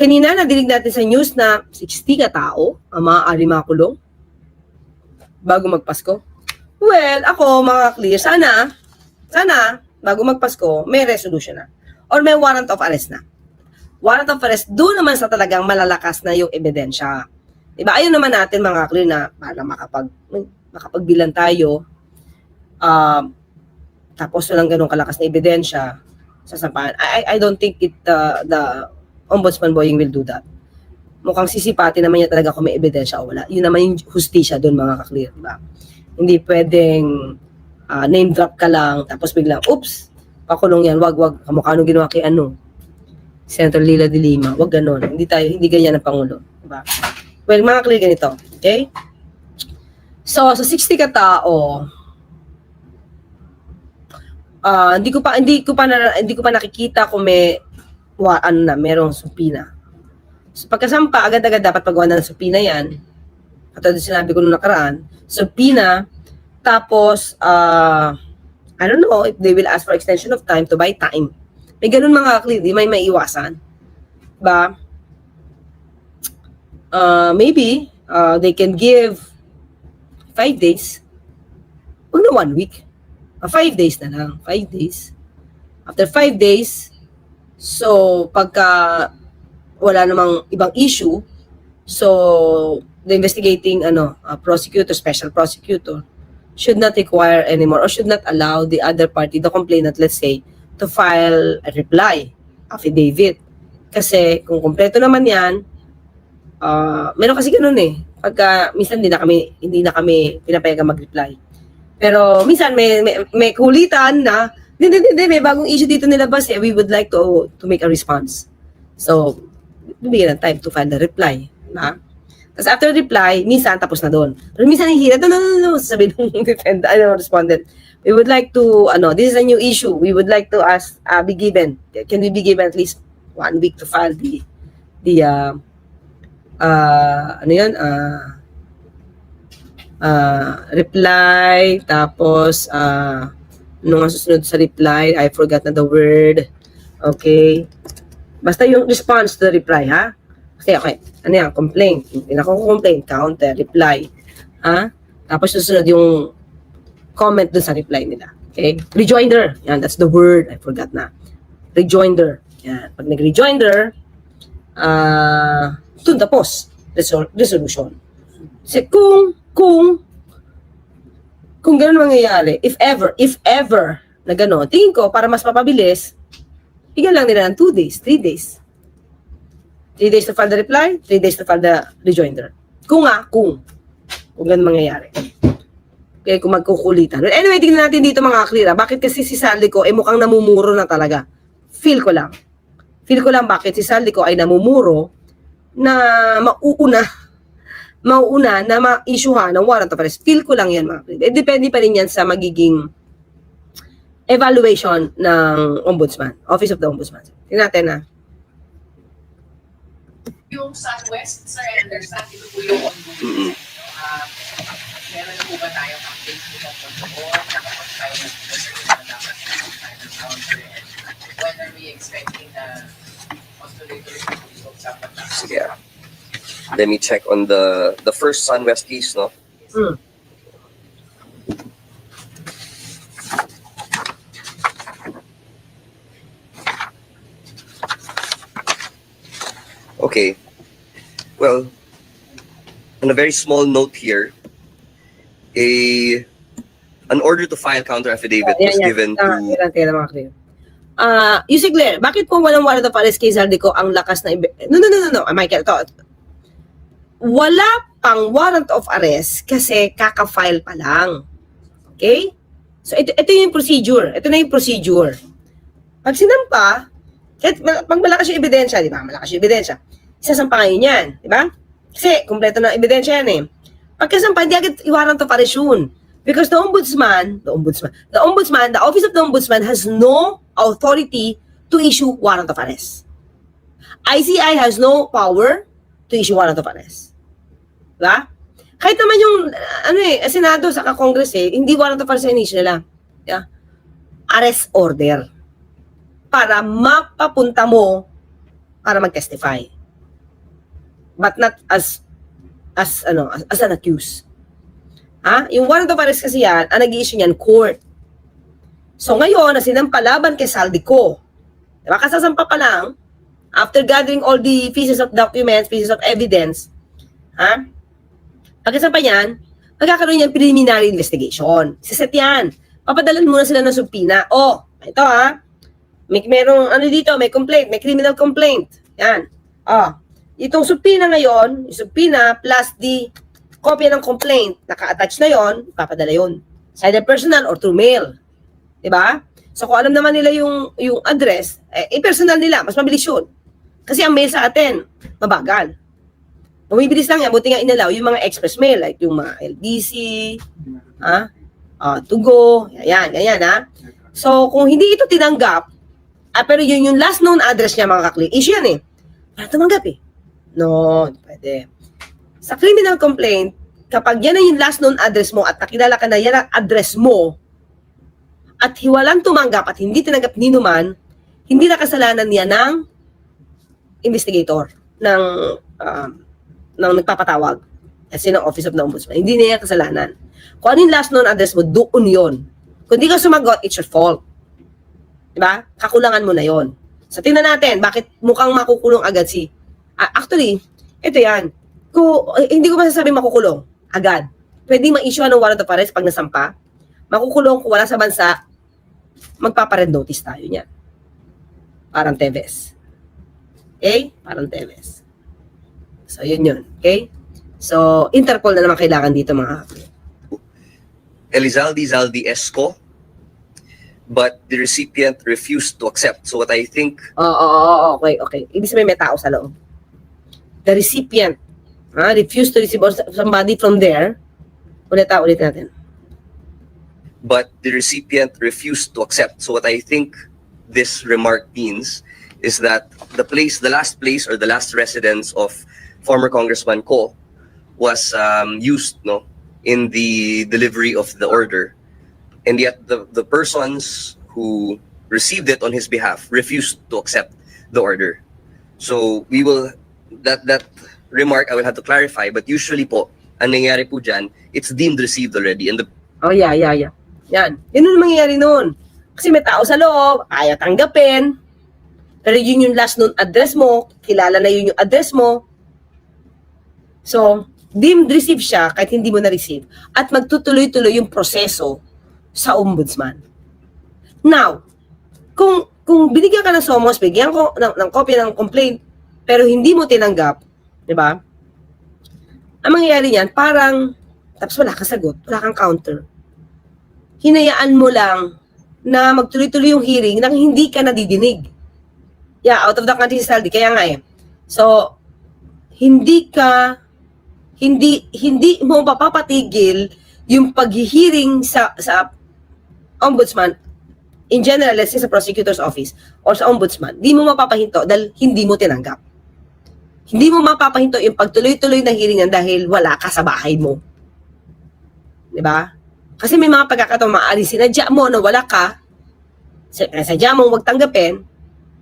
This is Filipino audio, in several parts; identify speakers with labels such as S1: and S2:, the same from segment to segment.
S1: kanina nadinig natin sa news na 60 ka tao ang maaari makulong bago magpasko. Well, ako mga clear, sana, sana, bago magpasko, may resolution na. Or may warrant of arrest na. Warrant of arrest, doon naman sa talagang malalakas na yung ebidensya. Diba? Ayun naman natin mga clear na para makapag, makapagbilan tayo, um, tapos walang ganun kalakas na ebidensya, sasampahan. I I don't think it, uh, the Ombudsman Boying will do that. Mukhang sisipati naman niya talaga kung may ebidensya o wala. Yun naman yung hustisya doon mga ka-clear, di ba? Hindi pwedeng ah, name drop ka lang, tapos biglang, oops, pakulong yan, wag, wag, kamukha nung ginawa kay ano, Senator Lila de Lima, wag ganon. Hindi tayo, hindi ganyan ang Pangulo. Di ba? Well, mga clear ganito, okay? So, sa 60 ka tao, ah hindi ko pa hindi ko pa na, hindi ko pa nakikita kung may wa, ano na merong supina. So pagkasampa agad-agad dapat pagawa na ng supina 'yan. Katulad ng sinabi ko nung nakaraan, supina tapos ah I don't know if they will ask for extension of time to buy time. May ganun mga clear, di may maiiwasan. Ba? Uh, maybe uh, they can give five days. Huwag na one week. Uh, five days na lang. Five days. After five days, so pagka wala namang ibang issue, so the investigating ano uh, prosecutor, special prosecutor, should not require anymore or should not allow the other party, the complainant, let's say, to file a reply, affidavit. Kasi kung kompleto naman yan, ah meron kasi ganun eh. Pagka, minsan hindi na kami, hindi na kami pinapayagan mag-reply. Pero minsan may, may, may kulitan na, hindi, hindi, hindi, may bagong issue dito nilabas eh. We would like to to make a response. So, bibigyan ng time to file the reply. Na? Tapos after reply, minsan tapos na doon. Pero minsan hihira, no, no, no, no, sabi ng defend, ano, respondent, we would like to, ano, this is a new issue. We would like to ask, uh, be given, can we be given at least one week to file the, the, uh, uh, ano yun, uh, uh, reply, tapos, uh, nung susunod sa reply, I forgot na the word. Okay. Basta yung response to the reply, ha? Okay, okay. Ano yan? Complaint. Pinaka-complaint, counter, reply. Ha? Tapos susunod yung comment dun sa reply nila. Okay? Rejoinder. Yan, that's the word. I forgot na. Rejoinder. Yan. Pag nag-rejoinder, uh, dun tapos. Resol- resolution. Kasi kung, kung, kung ganun mangyayari, if ever, if ever, na gano'n, tingin ko, para mas mapabilis, bigyan lang nila ng 2 days, 3 days. 3 days to file the reply, 3 days to file the rejoinder. Kung nga, kung. Kung ganun mangyayari. Okay, kung magkukulitan. Well, anyway, tingnan natin dito mga klira. Bakit kasi si Sally ko ay mukhang namumuro na talaga? Feel ko lang. Feel ko lang bakit si Sally ko ay namumuro na mauuna mauuna na ma-issuehan ng warrant of arrest. Feel ko lang yan mga klira. Eh, depende pa rin yan sa magiging evaluation ng ombudsman, Office of the Ombudsman. Tingnan natin na.
S2: Yung Southwest, sir, I understand ito po yung ombudsman. Uh, meron na po ba tayong update tayo na po sa na dapat tayo ng counter? And when are we expecting na postulator results sa pagkakasya?
S3: Sige. ah. Let me check on the the first Sunwest case, no?
S1: Hmm.
S3: Okay. Well, on a very small note here, a an order to file counter affidavit
S1: Yan,
S3: was
S1: yan.
S3: given
S1: Ah,
S3: to
S1: tira, tira, mga. Ah, uh, Yusik Blair, bakit po walang warrant of arrest kay Saldi ko ang lakas na No, no, no, no, no. Ah, Michael, to. Wala pang warrant of arrest kasi kaka-file pa lang. Okay? So, ito, ito yung procedure. Ito na yung procedure. Pag sinampa, kahit pag malakas yung ebidensya, di ba? Malakas yung ebidensya. Isasampa ngayon yan, di ba? Kasi, kumpleto na ebidensya yan eh. Pagkasampa, hindi agad i-warrant of arrest yun. Because the ombudsman, the ombudsman, the ombudsman, the office of the ombudsman has no authority to issue warrant of arrest. ICI has no power to issue warrant of arrest. Diba? Kahit naman yung, ano eh, Senado sa Congress eh, hindi warrant of arrest ang issue nila. Yeah? Arrest order. Para mapapunta mo para mag-testify. but not as as ano as, as an accused. Ha? Yung warrant of arrest kasi yan, ang nag-i-issue niyan court. So ngayon, na sinampalaban kay Saldico, diba? Kasasampa pa lang, after gathering all the pieces of documents, pieces of evidence, ha? Pagkasampa yan, magkakaroon yan preliminary investigation. Siset yan. Papadalan muna sila ng subpina. Oh, ito ha. May merong ano dito, may complaint, may criminal complaint. Yan. Ah, itong subpina ngayon, yung subpina plus the kopya ng complaint, naka-attach na yon, papadala yon. Either personal or through mail. 'Di ba? So kung alam naman nila yung yung address, eh, i-personal nila, mas mabilis yun. Kasi ang mail sa atin, mabagal. Bumibilis lang yan, buti nga inalaw yung mga express mail, like yung mga LBC, ha? Ah, Tugo, yan, yan, yan, ha? So, kung hindi ito tinanggap, ah, pero yun yung last known address niya, mga kakli, issue yan eh. Para tumanggap eh. No, pwede. Sa criminal complaint, kapag yan na yung last known address mo at nakilala ka na yan ang address mo, at hiwalang tumanggap at hindi tinanggap ni numan, hindi na kasalanan niya ng investigator, ng, um, ng nagpapatawag, kasi ng Office of the Ombudsman. Hindi niya kasalanan. Kung ano last known address mo, doon yun. Kung di ka sumagot, it's your fault. Diba? Kakulangan mo na yon. So, tingnan natin, bakit mukhang makukulong agad si... Ah, actually, ito yan. Kung, eh, hindi ko masasabi makukulong agad. Pwede ma-issue ng warrant of arrest pag nasampa. Makukulong kung wala sa bansa, magpapared notice tayo niyan. Parang Teves. Okay? Parang Teves. So, yun yun. Okay? So, Interpol na naman kailangan dito mga kapatid.
S3: Elizalde Zaldi Esco, but the recipient refused to accept. So what I think
S1: Oo, oo, oo, okay, okay. Ibig sabihin may tao sa loob. The recipient ha, refused to receive or somebody from there. Ulit ha, ulit natin.
S3: but the recipient refused to accept. So what I think this remark means is that the place, the last place or the last residence of former Congressman Ko was um, used no in the delivery of the order, and yet the the persons who received it on his behalf refused to accept the order. So we will that that remark I will have to clarify, but usually po ang nangyayari po dyan, it's deemed received already and the
S1: Oh, yeah, yeah, yeah. Yan. Yun ang mangyayari noon. Kasi may tao sa loob, ayaw tanggapin. Pero yun yung last known address mo, kilala na yun yung address mo. So, deemed receive siya kahit hindi mo na-receive. At magtutuloy-tuloy yung proseso sa ombudsman. Now, kung kung binigyan ka ng SOMOS, bigyan ko ng, ng kopya ng complaint, pero hindi mo tinanggap, di ba? Ang mangyayari niyan, parang, tapos wala kang sagot, wala kang counter. Hinayaan mo lang na magtuloy-tuloy yung hearing nang hindi ka nadidinig. Yeah, out of the country salary, kaya nga eh. So, hindi ka, hindi, hindi mo mapapatigil yung paghihiring sa, sa ombudsman in general, let's say sa prosecutor's office or sa ombudsman, di mo mapapahinto dahil hindi mo tinanggap. Hindi mo mapapahinto yung pagtuloy-tuloy na hearing yan dahil wala ka sa bahay mo. Di ba? Kasi may mga pagkakataon maaari sinadya mo na wala ka, sa- sadya mo wag tanggapin,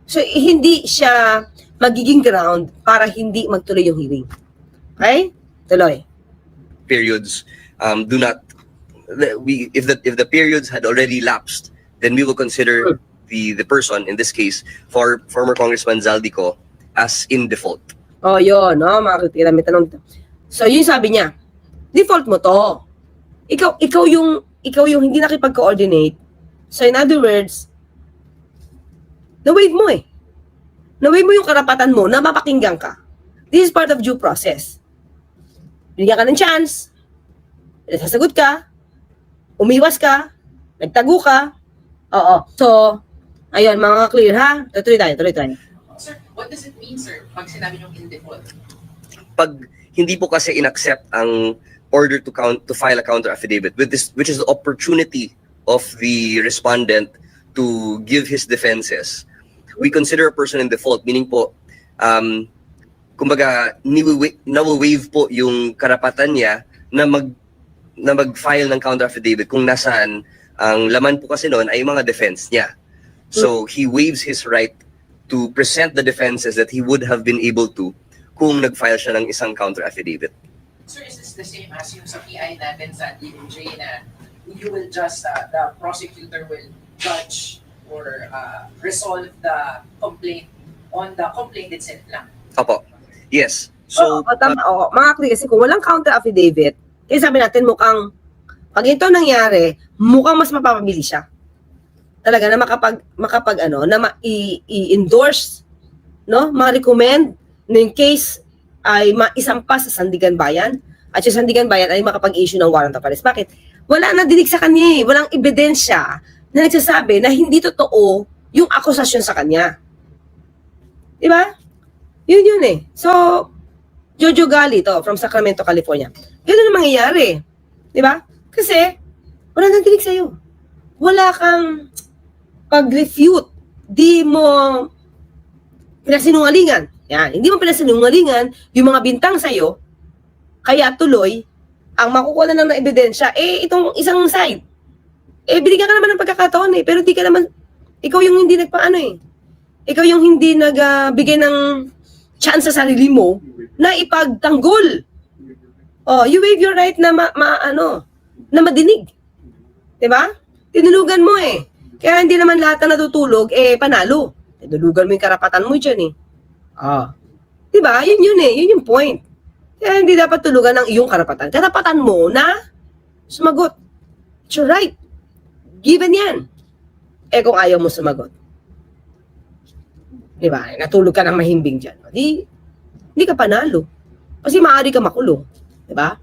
S1: so hindi siya magiging ground para hindi magtuloy yung hearing. Okay? Tuloy.
S3: periods um, do not we if the if the periods had already lapsed then we will consider the the person in this case for former congressman Zaldico as in default
S1: Oh, yun, no? Makikita, may tanong. So, yun sabi niya, default mo to. Ikaw, ikaw yung, ikaw yung hindi nakipag-coordinate. So, in other words, na-waive mo eh. Na-waive mo yung karapatan mo na mapakinggan ka. This is part of due process. Binigyan ka ng chance, sasagot ka, umiwas ka, nagtago ka, oo. So, ayun, mga clear ha? Tuloy tayo, tuloy tayo.
S2: Sir, what does it mean, sir, pag sinabi niyong in default?
S3: pag hindi po kasi inaccept ang order to count to file a counter affidavit with this which is the opportunity of the respondent to give his defenses we consider a person in default meaning po um kumbaga nawa-waive po yung karapatan niya na mag na mag-file ng counter affidavit kung nasaan ang laman po kasi noon ay mga defense niya so he waives his right to present the defenses that he would have been able to kung nag-file siya ng isang counter affidavit.
S2: Sir, is this the same as yung sa PI natin sa DOJ na you will just, uh, the prosecutor will judge or uh, resolve the complaint on the complaint itself lang?
S3: Opo. Yes.
S1: So,
S3: So,
S1: oh, tama, oo. mga kli, kasi kung walang counter affidavit, kaya sabi natin mukhang, pag ito nangyari, mukhang mas mapapabili siya. Talaga na makapag, makapag ano, na ma, i, i-endorse, no, ma-recommend na yung case ay maisampa sa Sandigan Bayan at yung Sandigan Bayan ay makapag-issue ng warrant of arrest. Bakit? Wala na dinig sa kanya eh. Walang ebidensya na nagsasabi na hindi totoo yung akusasyon sa kanya. Di ba? Yun yun eh. So, Jojo Gali to from Sacramento, California. Ganun ang mangyayari. Di ba? Kasi, wala nang dinig sa'yo. Wala kang pag-refute. Di mo pinasinungalingan. Yan. Hindi mo pinasinungalingan yung mga bintang sa'yo, kaya tuloy, ang makukuha na ng ebidensya, eh, itong isang side. Eh, binigyan ka naman ng pagkakataon eh, pero di ka naman, ikaw yung hindi nagpaano eh. Ikaw yung hindi nagbigay ng chance sa sarili mo na ipagtanggol. Oh, you waive your right na ma, ma- ano, na madinig. 'Di ba? Tinulugan mo eh. Kaya hindi naman lahat na natutulog eh panalo. Tinulugan mo yung karapatan mo diyan eh. Ah. 'Di ba? Yun yun eh, yun yung point. Kaya hindi dapat tulugan ng iyong karapatan. Karapatan mo na sumagot. It's your right. Given yan. Eh kung ayaw mo sumagot. Di ba? Natulog ka ng mahimbing dyan. Di, di ka panalo. Kasi maaari ka makulong. Di ba?